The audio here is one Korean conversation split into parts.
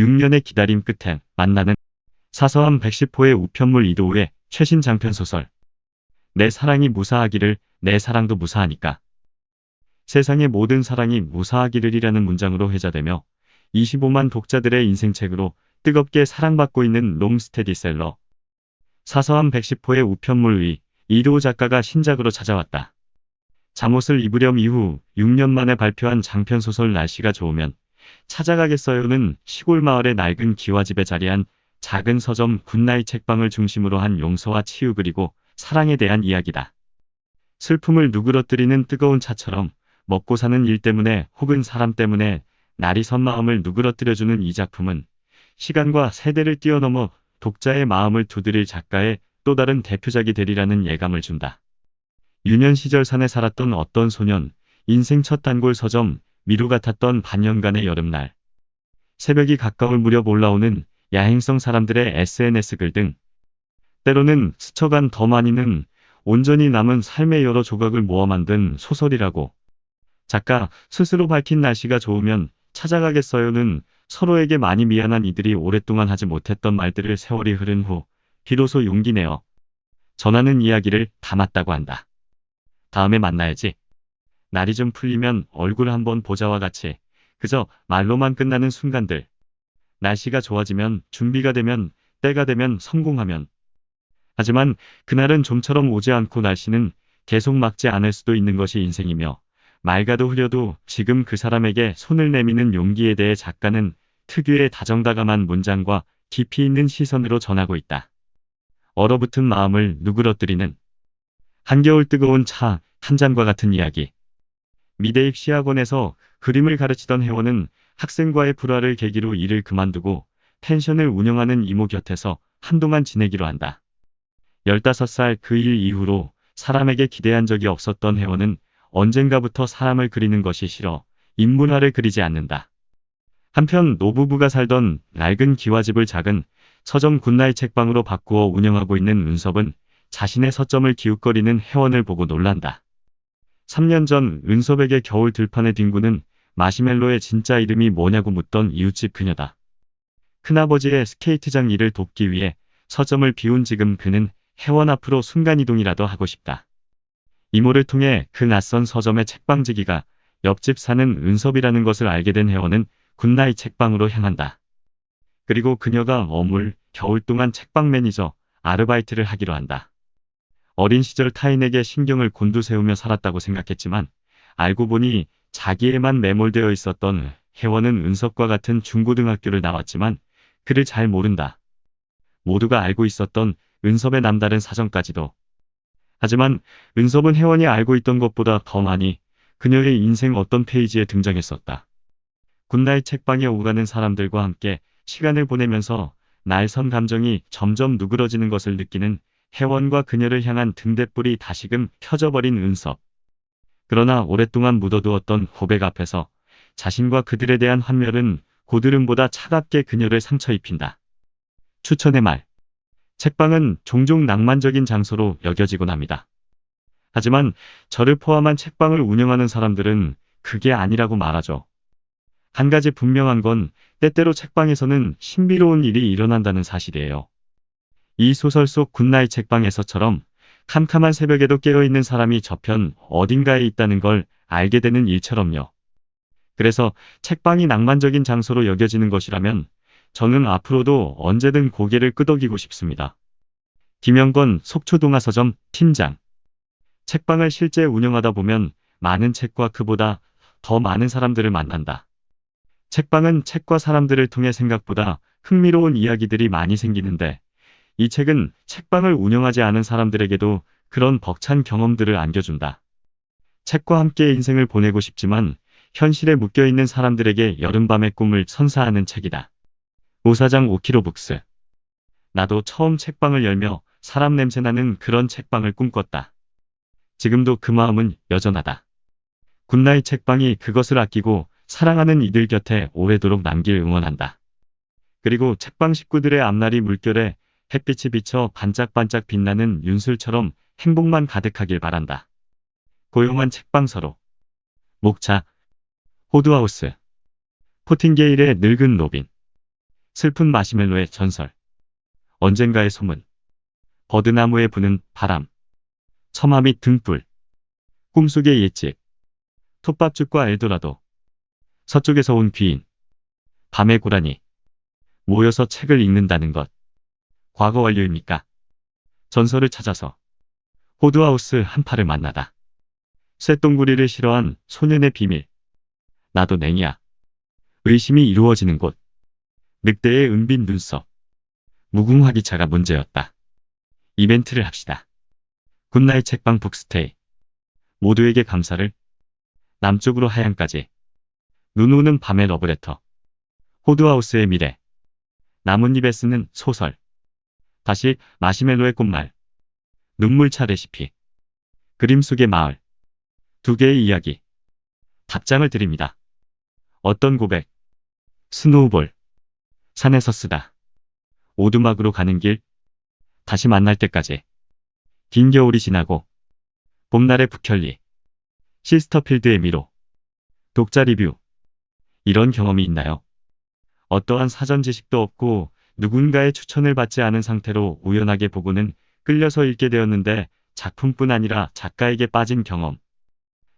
6년의 기다림 끝에 만나는 사서함 110호의 우편물 이도우의 최신 장편 소설. 내 사랑이 무사하기를 내 사랑도 무사하니까. 세상의 모든 사랑이 무사하기를이라는 문장으로 회자되며 25만 독자들의 인생책으로 뜨겁게 사랑받고 있는 롱스테디셀러. 사서함 110호의 우편물의 이도우 작가가 신작으로 찾아왔다. 잠옷을 입으렴 이후 6년 만에 발표한 장편소설 날씨가 좋으면 찾아가겠어요는 시골 마을의 낡은 기와집에 자리한 작은 서점 굿나잇 책방을 중심으로 한 용서와 치유 그리고 사랑에 대한 이야기다. 슬픔을 누그러뜨리는 뜨거운 차처럼 먹고 사는 일 때문에 혹은 사람 때문에 날이 선 마음을 누그러뜨려주는 이 작품은 시간과 세대를 뛰어넘어 독자의 마음을 두드릴 작가의 또 다른 대표작이 되리라는 예감을 준다. 유년 시절 산에 살았던 어떤 소년, 인생 첫 단골 서점, 미루 같았던 반년간의 여름날. 새벽이 가까울 무렵 올라오는 야행성 사람들의 SNS 글 등. 때로는 스쳐간 더 많이는 온전히 남은 삶의 여러 조각을 모아 만든 소설이라고. 작가 스스로 밝힌 날씨가 좋으면 찾아가겠어요는 서로에게 많이 미안한 이들이 오랫동안 하지 못했던 말들을 세월이 흐른 후 비로소 용기 내어 전하는 이야기를 담았다고 한다. 다음에 만나야지. 날이 좀 풀리면 얼굴 한번 보자와 같이 그저 말로만 끝나는 순간들. 날씨가 좋아지면 준비가 되면 때가 되면 성공하면. 하지만 그날은 좀처럼 오지 않고 날씨는 계속 막지 않을 수도 있는 것이 인생이며 맑아도 흐려도 지금 그 사람에게 손을 내미는 용기에 대해 작가는 특유의 다정다감한 문장과 깊이 있는 시선으로 전하고 있다. 얼어붙은 마음을 누그러뜨리는 한겨울 뜨거운 차 한 잔과 같은 이야기. 미대 입 시학원에서 그림을 가르치던 혜원은 학생과의 불화를 계기로 일을 그만두고 펜션을 운영하는 이모 곁에서 한동안 지내기로 한다. 15살 그 일 이후로 사람에게 기대한 적이 없었던 혜원은 언젠가부터 사람을 그리는 것이 싫어 인문화를 그리지 않는다. 한편 노부부가 살던 낡은 기와집을 작은 서점 굿나잇 책방으로 바꾸어 운영하고 있는 은섭은 자신의 서점을 기웃거리는 혜원을 보고 놀란다. 3년 전 은섭에게 겨울 들판에 뒹구는 마시멜로의 진짜 이름이 뭐냐고 묻던 이웃집 그녀다. 큰아버지의 스케이트장 일을 돕기 위해 서점을 비운 지금 그는 혜원 앞으로 순간이동이라도 하고 싶다. 이모를 통해 그 낯선 서점의 책방지기가 옆집 사는 은섭이라는 것을 알게 된 혜원은 굿나잇 책방으로 향한다. 그리고 그녀가 어물, 겨울 동안 책방 매니저, 아르바이트를 하기로 한다. 어린 시절 타인에게 신경을 곤두세우며 살았다고 생각했지만 알고 보니 자기에만 매몰되어 있었던 혜원은 은섭과 같은 중고등학교를 나왔지만 그를 잘 모른다. 모두가 알고 있었던 은섭의 남다른 사정까지도. 하지만 은섭은 혜원이 알고 있던 것보다 더 많이 그녀의 인생 어떤 페이지에 등장했었다. 굿나잇 책방에 오가는 사람들과 함께 시간을 보내면서 날선 감정이 점점 누그러지는 것을 느끼는 혜원과 그녀를 향한 등대불이 다시금 켜져버린 은섭. 그러나 오랫동안 묻어두었던 고백 앞에서 자신과 그들에 대한 환멸은 고드름보다 차갑게 그녀를 상처 입힌다. 추천의 말. 책방은 종종 낭만적인 장소로 여겨지곤 합니다. 하지만 저를 포함한 책방을 운영하는 사람들은 그게 아니라고 말하죠. 한 가지 분명한 건 때때로 책방에서는 신비로운 일이 일어난다는 사실이에요. 이 소설 속 굿나잇 책방에서처럼 캄캄한 새벽에도 깨어있는 사람이 저편 어딘가에 있다는 걸 알게 되는 일처럼요. 그래서 책방이 낭만적인 장소로 여겨지는 것이라면 저는 앞으로도 언제든 고개를 끄덕이고 싶습니다. 김영건 속초동화서점 팀장 책방을 실제 운영하다 보면 많은 책과 그보다 더 많은 사람들을 만난다. 책방은 책과 사람들을 통해 생각보다 흥미로운 이야기들이 많이 생기는데 이 책은 책방을 운영하지 않은 사람들에게도 그런 벅찬 경험들을 안겨준다. 책과 함께 인생을 보내고 싶지만 현실에 묶여있는 사람들에게 여름밤의 꿈을 선사하는 책이다. 오사장 5kg 북스. 나도 처음 책방을 열며 사람 냄새나는 그런 책방을 꿈꿨다. 지금도 그 마음은 여전하다. 굿나잇 책방이 그것을 아끼고 사랑하는 이들 곁에 오래도록 남길 응원한다. 그리고 책방 식구들의 앞날이 물결에 햇빛이 비쳐 반짝반짝 빛나는 윤술처럼 행복만 가득하길 바란다. 고용한 책방 서로. 목차. 호두하우스. 포팅게일의 늙은 로빈. 슬픈 마시멜로의 전설. 언젠가의 소문. 버드나무에 부는 바람. 처마 및 등불. 꿈속의 옛집. 톱밥죽과 엘도라도. 서쪽에서 온 귀인. 밤의 고라니. 모여서 책을 읽는다는 것. 과거 완료입니까? 전설을 찾아서 호드하우스 한파를 만나다. 쇠똥구리를 싫어한 소년의 비밀. 나도 냉이야. 의심이 이루어지는 곳. 늑대의 은빈 눈썹. 무궁화기차가 문제였다. 이벤트를 합시다. 굿나잇 책방 북스테이. 모두에게 감사를. 남쪽으로 하양까지. 눈 오는 밤의 러브레터. 호드하우스의 미래. 나뭇잎에 쓰는 소설. 다시 마시멜로의 꽃말. 눈물차 레시피. 그림 속의 마을. 두 개의 이야기. 답장을 드립니다. 어떤 고백. 스노우볼. 산에서 쓰다. 오두막으로 가는 길. 다시 만날 때까지. 긴 겨울이 지나고. 봄날의 북현리. 시스터필드의 미로. 독자 리뷰. 이런 경험이 있나요? 어떠한 사전 지식도 없고 누군가의 추천을 받지 않은 상태로 우연하게 보고는 끌려서 읽게 되었는데 작품뿐 아니라 작가에게 빠진 경험.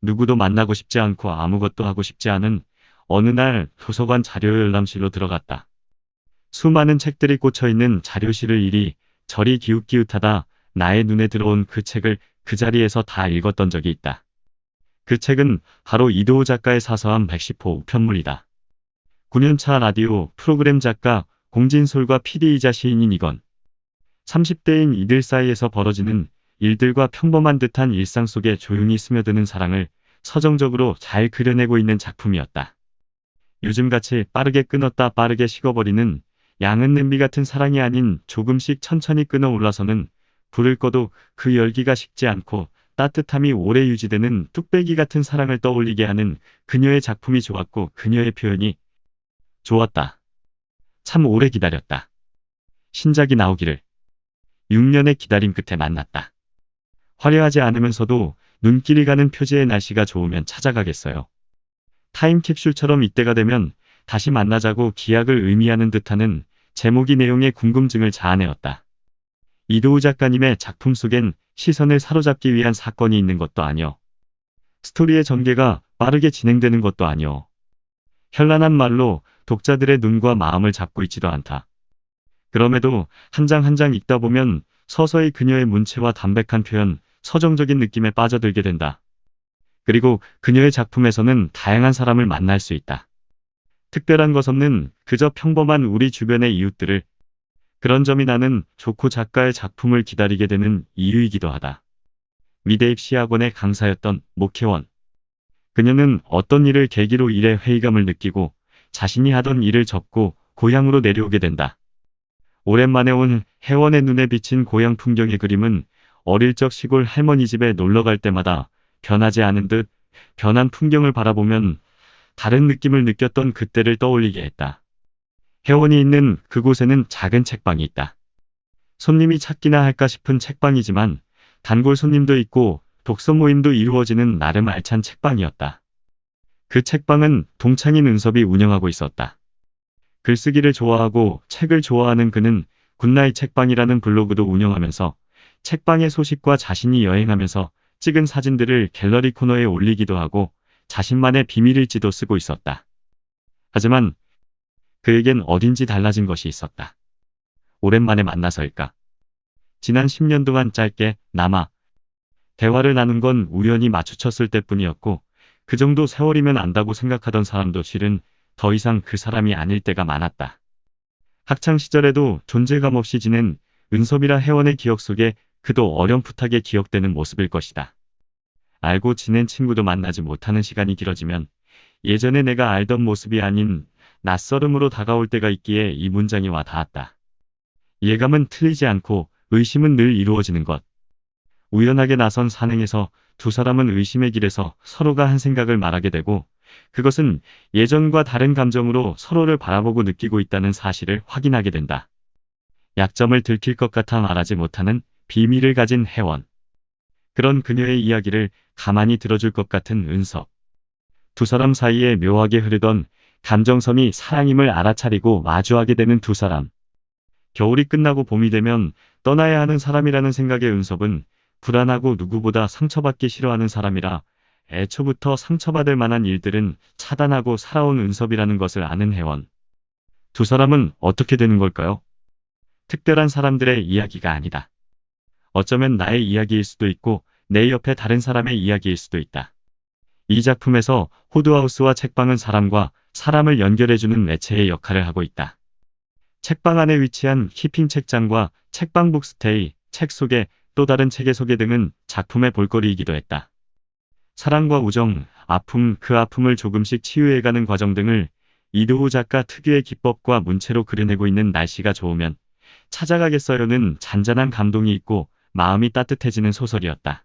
누구도 만나고 싶지 않고 아무것도 하고 싶지 않은 어느 날 도서관 자료 열람실로 들어갔다. 수많은 책들이 꽂혀있는 자료실을 이리 저리 기웃기웃하다 나의 눈에 들어온 그 책을 그 자리에서 다 읽었던 적이 있다. 그 책은 바로 이도우 작가의 사서함 110호 우편물이다. 9년차 라디오 프로그램 작가 공진솔과 PD이자 시인인 이건 30대인 이들 사이에서 벌어지는 일들과 평범한 듯한 일상 속에 조용히 스며드는 사랑을 서정적으로 잘 그려내고 있는 작품이었다. 요즘같이 빠르게 끊었다 빠르게 식어버리는 양은 냄비 같은 사랑이 아닌 조금씩 천천히 끊어 올라서는 불을 꺼도 그 열기가 식지 않고 따뜻함이 오래 유지되는 뚝배기 같은 사랑을 떠올리게 하는 그녀의 작품이 좋았고 그녀의 표현이 좋았다. 참 오래 기다렸다. 신작이 나오기를. 6년의 기다림 끝에 만났다. 화려하지 않으면서도 눈길이 가는 표지의 날씨가 좋으면 찾아가겠어요. 타임캡슐처럼 이때가 되면 다시 만나자고 기약을 의미하는 듯하는 제목이 내용의 궁금증을 자아내었다. 이도우 작가님의 작품 속엔 시선을 사로잡기 위한 사건이 있는 것도 아니요. 스토리의 전개가 빠르게 진행되는 것도 아니요. 현란한 말로 독자들의 눈과 마음을 잡고 있지도 않다. 그럼에도 한장 한 장 읽다 보면 서서히 그녀의 문체와 담백한 표현, 서정적인 느낌에 빠져들게 된다. 그리고 그녀의 작품에서는 다양한 사람을 만날 수 있다. 특별한 것 없는 그저 평범한 우리 주변의 이웃들을 그런 점이 나는 좋고 작가의 작품을 기다리게 되는 이유이기도 하다. 미대입 시학원의 강사였던 목혜원. 그녀는 어떤 일을 계기로 일에 회의감을 느끼고 자신이 하던 일을 접고 고향으로 내려오게 된다. 오랜만에 온 혜원의 눈에 비친 고향 풍경의 그림은 어릴 적 시골 할머니 집에 놀러 갈 때마다 변하지 않은 듯 변한 풍경을 바라보면 다른 느낌을 느꼈던 그때를 떠올리게 했다. 혜원이 있는 그곳에는 작은 책방이 있다. 손님이 찾기나 할까 싶은 책방이지만 단골 손님도 있고 독서 모임도 이루어지는 나름 알찬 책방이었다. 그 책방은 동창인 은섭이 운영하고 있었다. 글쓰기를 좋아하고 책을 좋아하는 그는 굿나잇 책방이라는 블로그도 운영하면서 책방의 소식과 자신이 여행하면서 찍은 사진들을 갤러리 코너에 올리기도 하고 자신만의 비밀일지도 쓰고 있었다. 하지만 그에겐 어딘지 달라진 것이 있었다. 오랜만에 만나서일까. 지난 10년 동안 짧게 남아 대화를 나눈 건 우연히 마주쳤을 때뿐이었고 그 정도 세월이면 안다고 생각하던 사람도 실은 더 이상 그 사람이 아닐 때가 많았다. 학창 시절에도 존재감 없이 지낸 은섭이라 회원의 기억 속에 그도 어렴풋하게 기억되는 모습일 것이다. 알고 지낸 친구도 만나지 못하는 시간이 길어지면 예전에 내가 알던 모습이 아닌 낯설음으로 다가올 때가 있기에 이 문장이 와 닿았다. 예감은 틀리지 않고 의심은 늘 이루어지는 것. 우연하게 나선 산행에서 두 사람은 의심의 길에서 서로가 한 생각을 말하게 되고 그것은 예전과 다른 감정으로 서로를 바라보고 느끼고 있다는 사실을 확인하게 된다. 약점을 들킬 것 같아 말하지 못하는 비밀을 가진 혜원. 그런 그녀의 이야기를 가만히 들어줄 것 같은 은섭. 두 사람 사이에 묘하게 흐르던 감정선이 사랑임을 알아차리고 마주하게 되는 두 사람. 겨울이 끝나고 봄이 되면 떠나야 하는 사람이라는 생각의 은섭은 불안하고 누구보다 상처받기 싫어하는 사람이라 애초부터 상처받을 만한 일들은 차단하고 살아온 은섭이라는 것을 아는 혜원. 두 사람은 어떻게 되는 걸까요? 특별한 사람들의 이야기가 아니다. 어쩌면 나의 이야기일 수도 있고 내 옆에 다른 사람의 이야기일 수도 있다. 이 작품에서 호드하우스와 책방은 사람과 사람을 연결해주는 매체의 역할을 하고 있다. 책방 안에 위치한 히핑 책장과 책방 북스테이, 책 소개, 또 다른 책의 소개 등은 작품의 볼거리이기도 했다. 사랑과 우정, 아픔, 그 아픔을 조금씩 치유해가는 과정 등을 이두호 작가 특유의 기법과 문체로 그려내고 있는 날씨가 좋으면 찾아가겠어요는 잔잔한 감동이 있고 마음이 따뜻해지는 소설이었다.